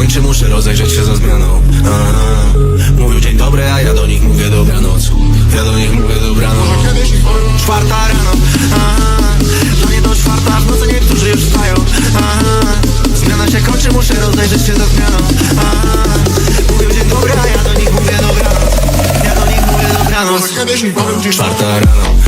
kończy, muszę rozejrzeć się za zmianą aha. Mówią dzień dobry, a ja do nich mówię dobranoc Ja do nich mówię dobranoc Czwarta rano, aha. Damy do czwarta, w nocy niektórzy już wstają aha. Zmiana się kończy, muszę rozejrzeć się za zmianą aha. Mówią dzień dobry, a ja do nich mówię dobranoc Ja do nich mówię dobranoc Czwarta rano,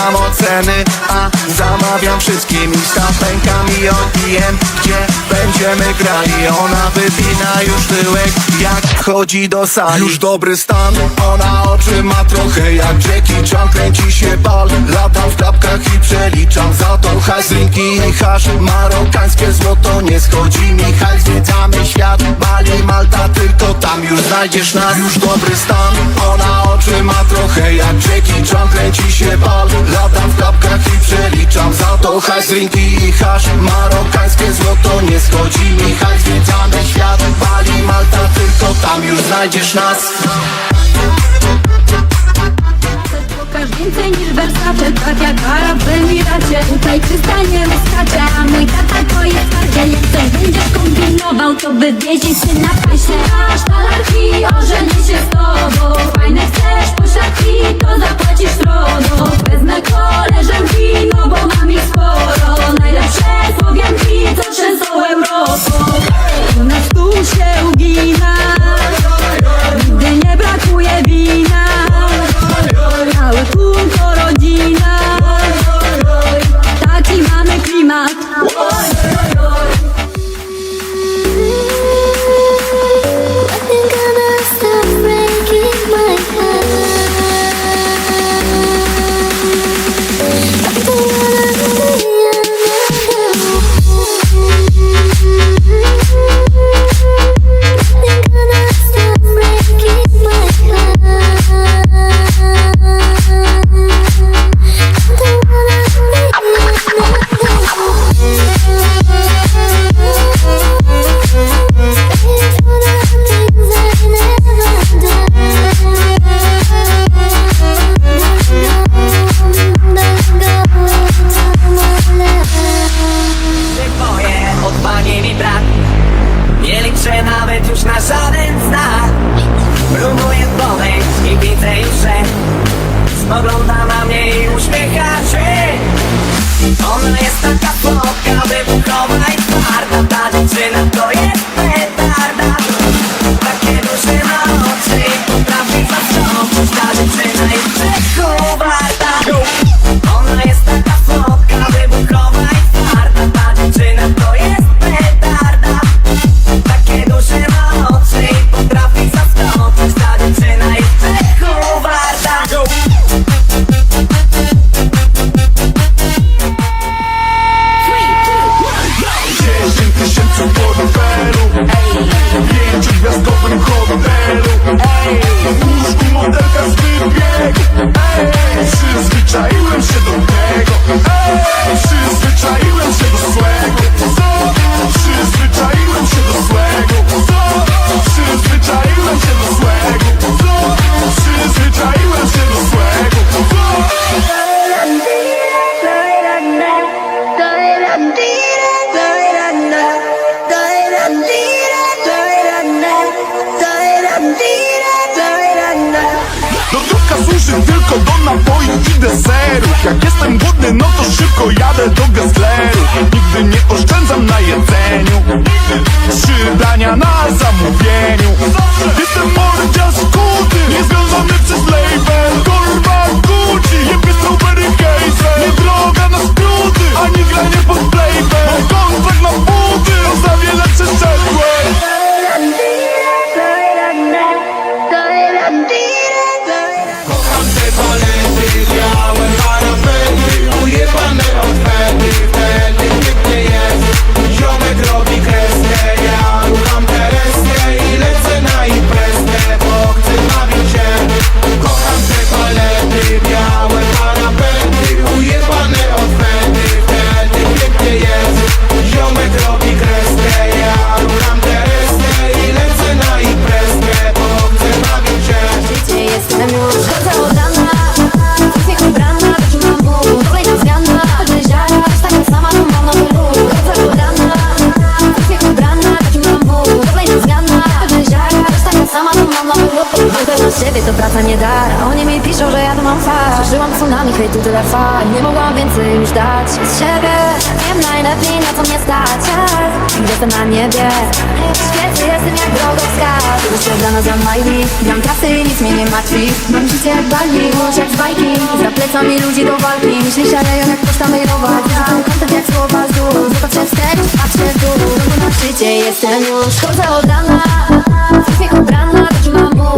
nie pytam o ceny A zamawiam wszystkim Insta pęka mi odbijem Gdzie będziemy grali? Ona wypina już tyłek Jak chodzi do sali. Już dobry stan. Ona oczy ma trochę jak Jackie Chan Kręci się bal. Latam w klapkach i przeliczam Za to. Hajs, i hasz Marokańskie złoto nie schodzi mi hajs tam już znajdziesz nas. Już dobry stan. Ona oczy ma trochę jak Jackie Chan. Kręci się bal. Latam w klapkach i przeliczam Za to hajs, drinki i hasz Marokańskie złoto nie schodzi mi hajs. Zwiedzamy świat. Bali, Malta Tylko tam już znajdziesz nas To wywieźć syna w pysie Aż talarki ożenię się z tobą Ogląda na mnie i uśmiecha się. Ona jest taka słodka, wybuchowa i twarda Ta dziewczyna to jest. czym tylko do napoi i deserów. Jak jestem głodny, no to szybko jadę do gazleru. Nigdy nie oszczędzam na jedzeniu. Trzy dania na zamówieniu. siebie to praca nie dar Oni mi piszą, że ja to mam far Żyłam tsunami, hejtu tyle far Nie mogłam więcej już dać z siebie. Wiem najlepiej na co mnie stać. Gdzie jestem na niebie? Świetny jestem jak drogowskaz Wysiadana za majli Gram kasy i nic mnie nie martwi. Mam życie jak bali, może jak z bajki. Za plecami ludzi do walki. Myślę się jak poczta mailowa Ten kontakt jak słowa z dół Zobaczę wstecz, patrzę w dół. Na szczycie jestem już. Chodzę od rana. W uśmiech ubrana, to czułam ból